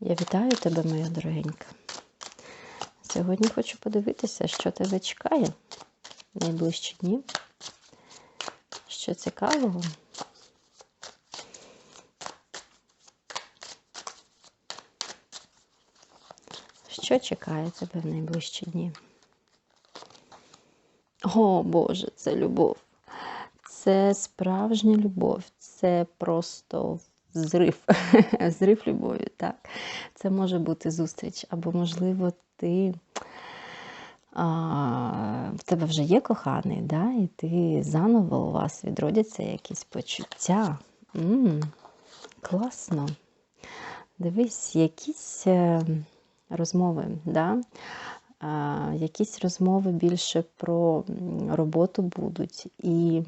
Я вітаю тебе, моя дорогенька. Сьогодні хочу подивитися, що тебе чекає в найближчі дні. Що цікавого. Що чекає тебе в найближчі дні? О Боже, це любов. Це справжня любов. Це просто зрив. Зрив любові, так. Це може бути зустріч, або, можливо, ти. А, в тебе вже є коханий, да? і ти заново у вас відродяться якісь почуття. М-м, класно. Дивись, якісь е, розмови, да? а, якісь розмови більше про роботу будуть. І,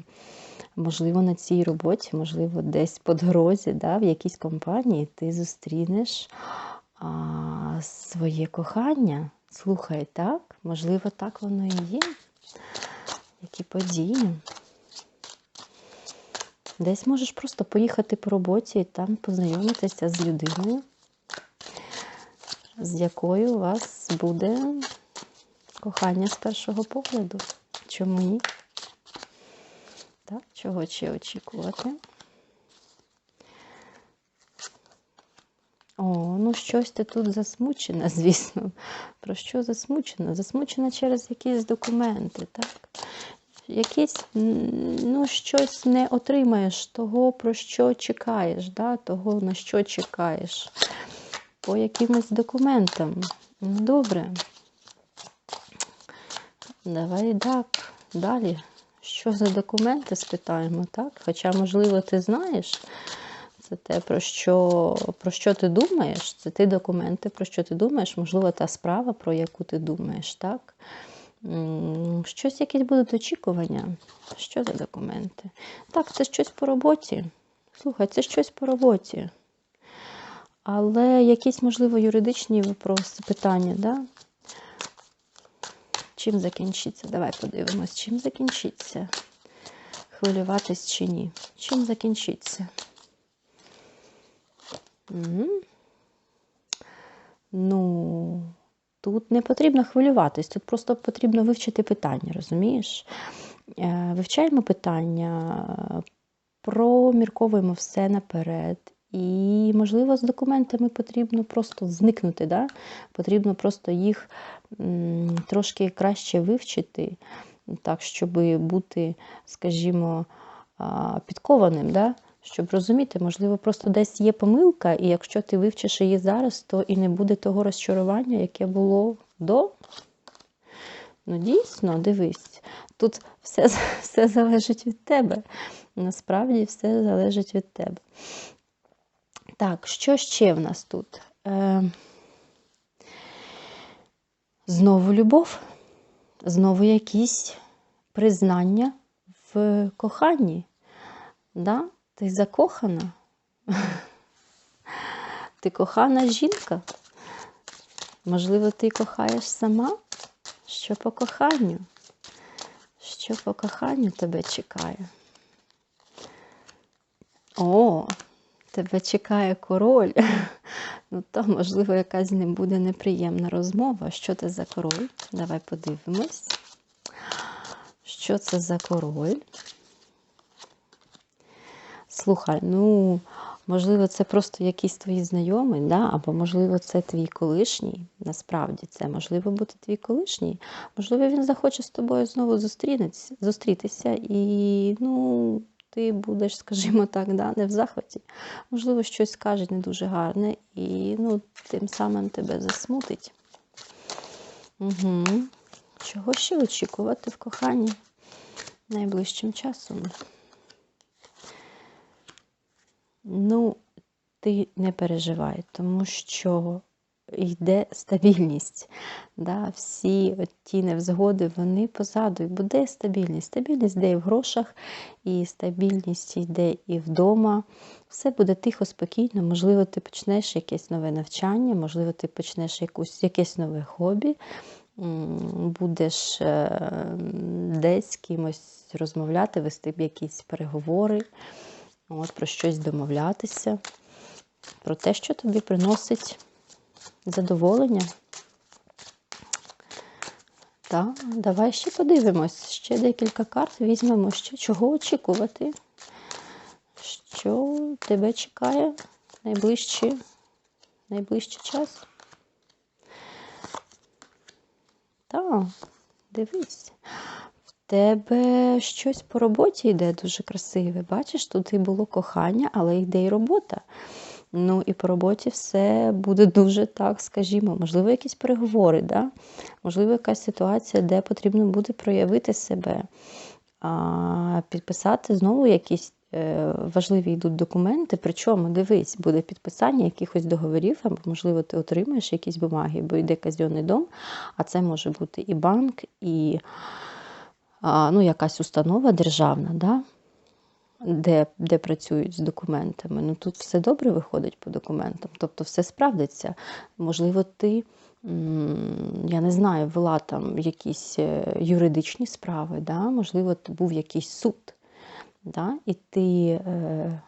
можливо, на цій роботі, можливо, десь по дорозі, да, в якійсь компанії ти зустрінеш а, своє кохання. Слухай, так, можливо, так воно і є. Які події. Десь можеш просто поїхати по роботі і там познайомитися з людиною, з якою у вас буде кохання з першого погляду. Чому ні? Так, чого ще очікувати? О, ну щось ти тут засмучена, звісно. Про що засмучена? Засмучена через якісь документи, так? Якісь, ну, щось не отримаєш того, про що чекаєш, да? того, на що чекаєш. По якимось документам. Ну, добре. Давай так, далі. Що за документи спитаємо, так? Хоча, можливо, ти знаєш, це те, про що про що ти думаєш, це ті документи, про що ти думаєш, можливо, та справа, про яку ти думаєш, так? Щось якісь будуть очікування. Що за документи? Так, це щось по роботі. Слухай, це щось по роботі. Але якісь, можливо, юридичні питання, да? Чим закінчиться? Давай подивимось, чим закінчиться. Хвилюватись чи ні? Чим закінчиться? Угу. Ну, тут не потрібно хвилюватись, тут просто потрібно вивчити питання, розумієш? Вивчаємо питання, промірковуємо все наперед. І, можливо, з документами потрібно просто зникнути, да? потрібно просто їх трошки краще вивчити, так, щоб бути, скажімо, підкованим, да? щоб розуміти, можливо, просто десь є помилка, і якщо ти вивчиш її зараз, то і не буде того розчарування, яке було до. Ну, дійсно, дивись, тут все, все залежить від тебе. Насправді все залежить від тебе. Так, що ще в нас тут? Е, Знову любов, знову якісь признання в коханні. Да? Ти закохана? Ти кохана жінка? Можливо, ти кохаєш сама? Що по коханню? Що по коханню тебе чекає? О, тебе чекає король, ну то, можливо, якась з ним буде неприємна розмова. Що це за король? Давай подивимось. Що це за король? Слухай, ну, можливо, це просто якийсь твій знайомий, да? або, можливо, це твій колишній. Насправді, це можливо бути твій колишній. Можливо, він захоче з тобою знову зустрітися і, ну, ти будеш, скажімо так, да, не в захваті. Можливо, щось скаже не дуже гарне, і ну, тим самим тебе засмутить. Угу. Чого ще очікувати в коханні найближчим часом? Ну, ти не переживай, тому що йде стабільність. Да? Всі ті невзгоди, вони позаду. І буде стабільність. Стабільність йде і в грошах, і стабільність йде і вдома. Все буде тихо, спокійно. Можливо, ти почнеш якесь нове навчання, можливо, ти почнеш якусь, якесь нове хобі. Будеш е, десь з кимось розмовляти, вести якісь переговори, от, про щось домовлятися, про те, що тобі приносить задоволення. Так, давай ще подивимось. Ще декілька карт візьмемо, що, чого очікувати. Що тебе чекає найближчий, найближчий час? Так, дивись. В тебе щось по роботі йде дуже красиве. Бачиш, тут і було кохання, але йде і робота. Ну і по роботі все буде дуже так, скажімо, можливо, якісь переговори, да? можливо, якась ситуація, де потрібно буде проявити себе, а, підписати знову якісь е, важливі йдуть документи. Причому, дивись, буде підписання якихось договорів, або, можливо, ти отримаєш якісь бумаги, бо йде казенний дом, а це може бути і банк, і ну, якась установа державна. Да? Де, де працюють з документами. Ну тут все добре виходить по документам, тобто все справдиться. Можливо, ти, я не знаю, вела там якісь е, юридичні справи, да? можливо, був якийсь суд, да? і ти е,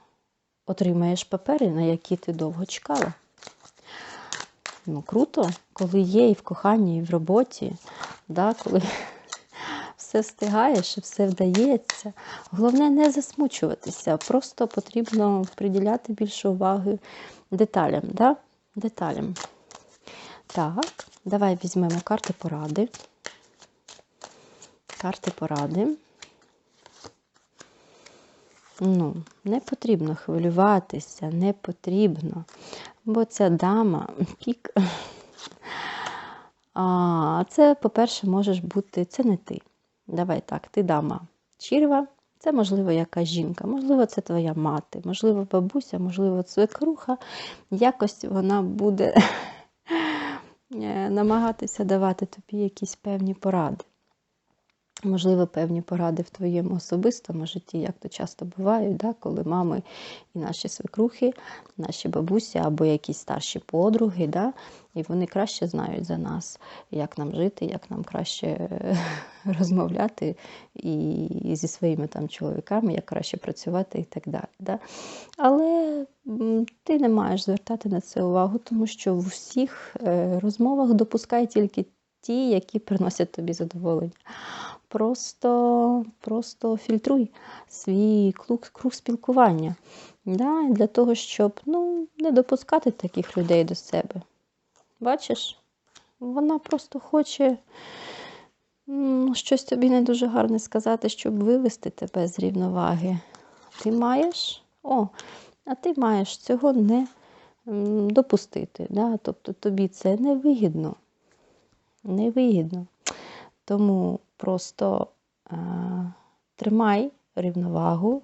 отримаєш папери, на які ти довго чекала. Ну, Круто, коли є і в коханні, і в роботі, да? коли все встигаєш і все вдається. Головне не засмучуватися, просто потрібно приділяти більше уваги деталям. Да? деталям. Так, давай візьмемо карти поради. Карти поради. Ну, не потрібно хвилюватися, не потрібно. Бо ця дама пік. А це, по-перше, можеш бути, це не ти. Давай так, ти дама черва, це, можливо, якась жінка, можливо, це твоя мати, можливо, бабуся, можливо, свекруха. Якось вона буде е, намагатися давати тобі якісь певні поради. Можливо, певні поради в твоєму особистому житті, як то часто буває, да, коли мами і наші свекрухи, наші бабусі або якісь старші подруги, да, і вони краще знають за нас, як нам жити, як нам краще розмовляти і зі своїми там чоловіками, як краще працювати і так далі. Да. Але ти не маєш звертати на це увагу, тому що в усіх е, розмовах допускай тільки ті, які приносять тобі задоволення просто просто фільтруй свій круг, спілкування. Да? Для того, щоб ну, не допускати таких людей до себе. Бачиш, вона просто хоче щось тобі не дуже гарне сказати, щоб вивести тебе з рівноваги. Ти маєш, о, а ти маєш цього не допустити. Да? Тобто тобі це невигідно. Невигідно. Тому просто е, тримай рівновагу,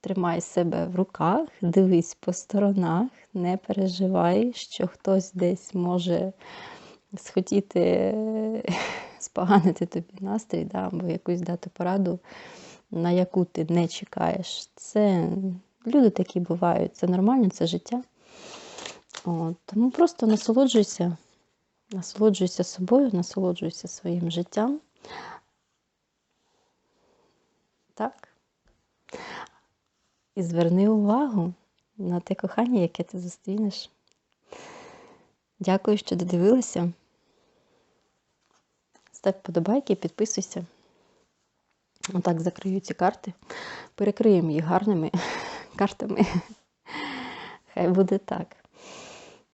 тримай себе в руках, дивись по сторонах, не переживай, що хтось десь може схотіти споганити тобі настрій, да, або якусь дати пораду, на яку ти не чекаєш. Це люди такі бувають, це нормально, це життя. От, Тому просто насолоджуйся. Насолоджуйся собою, насолоджуйся своїм життям. Так. І зверни увагу на те кохання, яке ти зустрінеш. Дякую, що додивилися. Став подобайки, підписуйся. Отак закрию ці карти. Перекриємо їх гарними картами. Хай буде так.